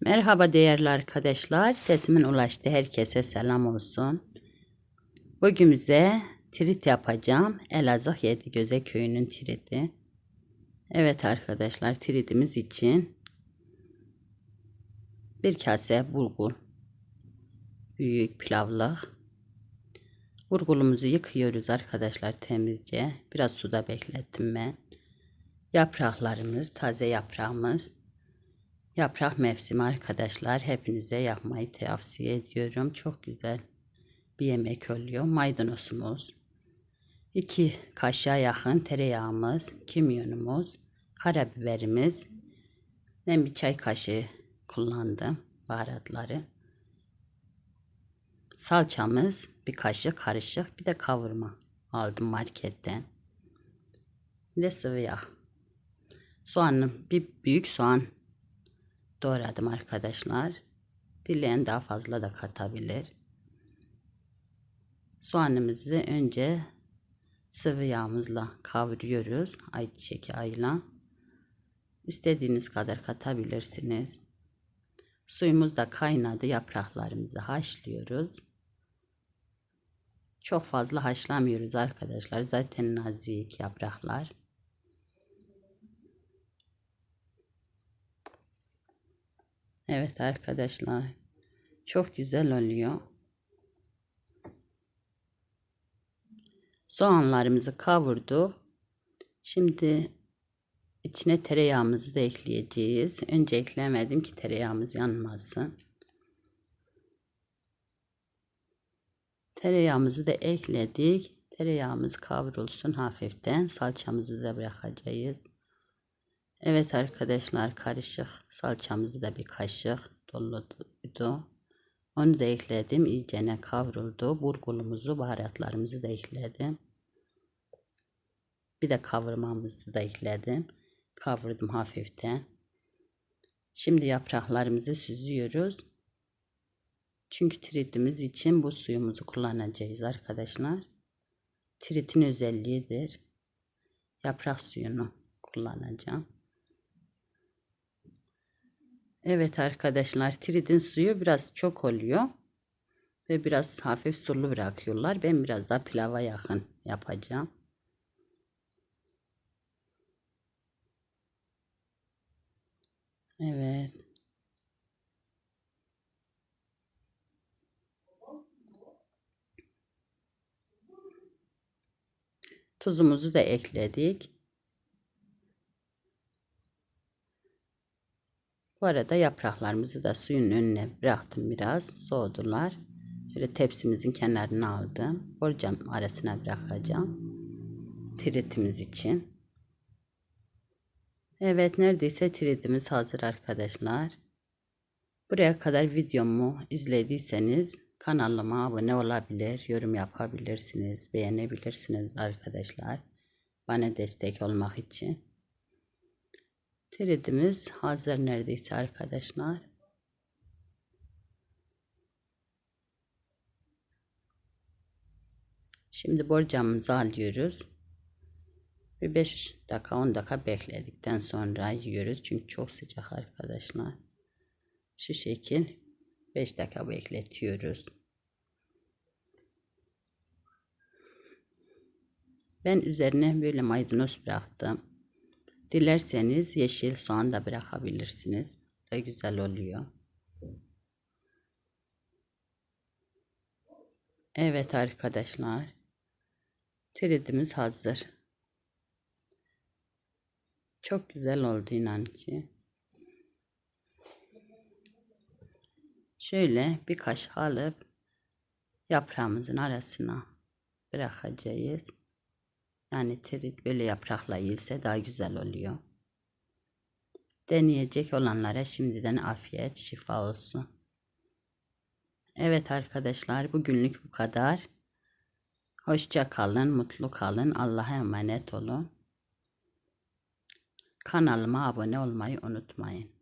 Merhaba değerli arkadaşlar. Sesimin ulaştığı herkese selam olsun. Bugün bize trit yapacağım. Elazığ Yedigöze köyünün triti. Evet arkadaşlar tritimiz için bir kase bulgur. Büyük pilavlık. Burgulumuzu yıkıyoruz arkadaşlar temizce. Biraz suda beklettim ben. Yapraklarımız, taze yaprağımız. Yaprak mevsimi arkadaşlar. Hepinize yapmayı tavsiye ediyorum. Çok güzel bir yemek oluyor. Maydanozumuz. 2 kaşığa yakın tereyağımız, kimyonumuz, karabiberimiz. Ben bir çay kaşığı kullandım baharatları. Salçamız bir kaşık karışık bir de kavurma aldım marketten. Bir de sıvı yağ. Soğanım bir büyük soğan doğradım arkadaşlar. Dileyen daha fazla da katabilir. Soğanımızı önce sıvı yağımızla kavuruyoruz. Ayçiçek yağıyla. İstediğiniz kadar katabilirsiniz. Suyumuz da kaynadı. Yapraklarımızı haşlıyoruz. Çok fazla haşlamıyoruz arkadaşlar. Zaten nazik yapraklar. Evet arkadaşlar. Çok güzel oluyor. Soğanlarımızı kavurduk. Şimdi içine tereyağımızı da ekleyeceğiz. Önce eklemedim ki tereyağımız yanmasın. Tereyağımızı da ekledik. Tereyağımız kavrulsun hafiften. Salçamızı da bırakacağız. Evet arkadaşlar karışık salçamızı da bir kaşık doluydu. Onu da ekledim. İyicene kavruldu. Burgulumuzu, baharatlarımızı da ekledim. Bir de kavurmamızı da ekledim. Kavurdum hafiften. Şimdi yapraklarımızı süzüyoruz. Çünkü tritimiz için bu suyumuzu kullanacağız arkadaşlar. Tritin özelliğidir. Yaprak suyunu kullanacağım. Evet arkadaşlar tridin suyu biraz çok oluyor. Ve biraz hafif sulu bırakıyorlar. Ben biraz daha pilava yakın yapacağım. Evet. Tuzumuzu da ekledik. Bu arada yapraklarımızı da suyun önüne bıraktım biraz. Soğudular. Şöyle tepsimizin kenarına aldım. Borcam arasına bırakacağım. Tritimiz için. Evet neredeyse tritimiz hazır arkadaşlar. Buraya kadar videomu izlediyseniz kanalıma abone olabilir, yorum yapabilirsiniz, beğenebilirsiniz arkadaşlar. Bana destek olmak için. Tritimiz hazır neredeyse arkadaşlar. Şimdi borcamımızı alıyoruz. Bir 5 dakika 10 dakika bekledikten sonra yiyoruz. Çünkü çok sıcak arkadaşlar. Şu şekil 5 dakika bekletiyoruz. Ben üzerine böyle maydanoz bıraktım. Dilerseniz yeşil soğan da bırakabilirsiniz. Da güzel oluyor. Evet arkadaşlar. Tritimiz hazır. Çok güzel oldu inan ki. Şöyle bir kaşık alıp yaprağımızın arasına bırakacağız. Yani trit böyle yaprakla yiyilse daha güzel oluyor. Deneyecek olanlara şimdiden afiyet, şifa olsun. Evet arkadaşlar bugünlük bu kadar. Hoşça kalın, mutlu kalın. Allah'a emanet olun. Kanalıma abone olmayı unutmayın.